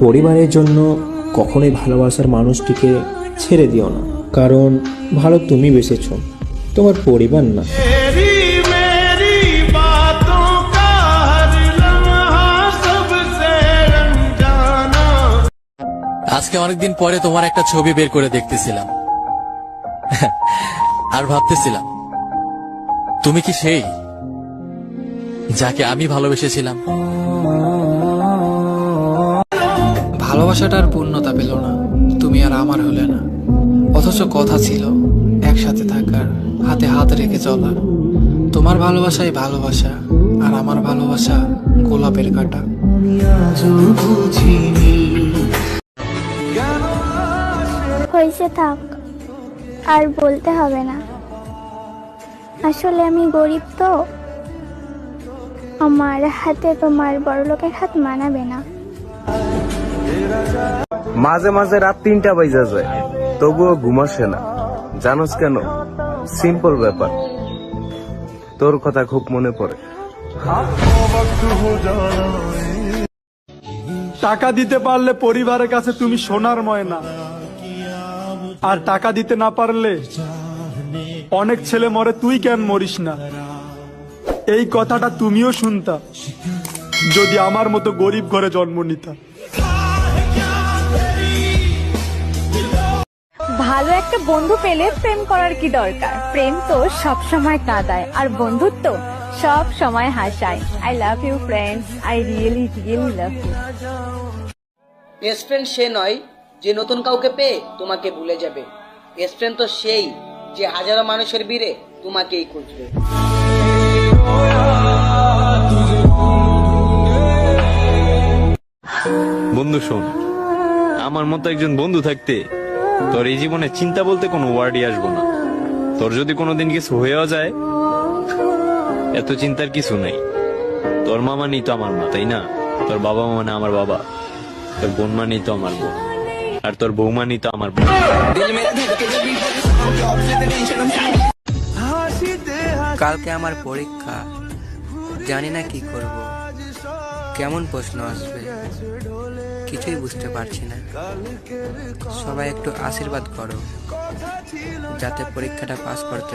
পরিবারের জন্য কখনোই ভালোবাসার মানুষটিকে ছেড়ে দিও না। কারণ ভালো তুমি বেসেছ। তোমার পরিবার না। আজকে অনেকদিন পরে তোমার একটা ছবি বের করে দেখতেছিলাম। আর ভাবতেছিলাম তুমি কি সেই যাকে আমি ভালোবেসেছিলাম? ভালোবাসাটার পূর্ণতা পেল না। তুমি আর আমার হলে না। অথচ কথা ছিল একসাথে থাকার, হাতে হাত রেখে চলা তোমার ভালোবাসাই ভালোবাসা আর আমার ভালোবাসা গোলাপের কাটা। হয়েছে থাক, আর বলতে হবে না। আসলে আমি গরিব তো। আমার হাতে তোমার বড়লোকের হাত মানাবে না। মাঝে মাঝে রাত তিনটা বাজা যায়। তবুও ঘুমাসে না। জানোস কেন? সিম্পল ব্যাপার। তোর কথা খুব মনে পড়ে। টাকা দিতে পারলে পরিবারের কাছে তুমি সোনার ময়না। আর টাকা দিতে না পারলে অনেক ছেলে মরে, তুই কেন মরিস না? এই কথাটা তুমিও শুনতা, যদি আমার মতো গরিব ঘরে জন্ম নিতা। ভালো একটা বন্ধু পেলে প্রেম করার কি দরকার? প্রেম তো সব সময় কাঁদায় আর বন্ধুত্ব সব সময় হাসায়। I love you friends I really really love you best friend সে নয় যে নতুন কাউকে পেয়ে তোমাকে ভুলে যাবে। বেস্ট ফ্রেন্ড তো সেই যে হাজারো মানুষের ভিড়ে তোমাকেই খুঁজবে। বন্ধু শোন আমার মতো একজন বন্ধু থাকতে তোর এই জীবনে চিন্তা বলতে কোনো ওয়ার্ডই আসব না। তোর যদি কোনোদিন কিছু হয়েও যায়, এত চিন্তার কিছু নেই। তোর মা মানেই তো আমার মা, তাই না? তোর বাবা মানে আমার বাবা। তোর বোন মানেই তো আমার বোন আর তোর বউ মানেই তো আমার বোন কালকে আমার পরীক্ষা, জানি না কি করব। কেমন প্রশ্ন আসবে? কিছুই বুঝতে পারছি না। সবাই একটু আশীর্বাদ করো, যাতে পরীক্ষাটা পাস করতে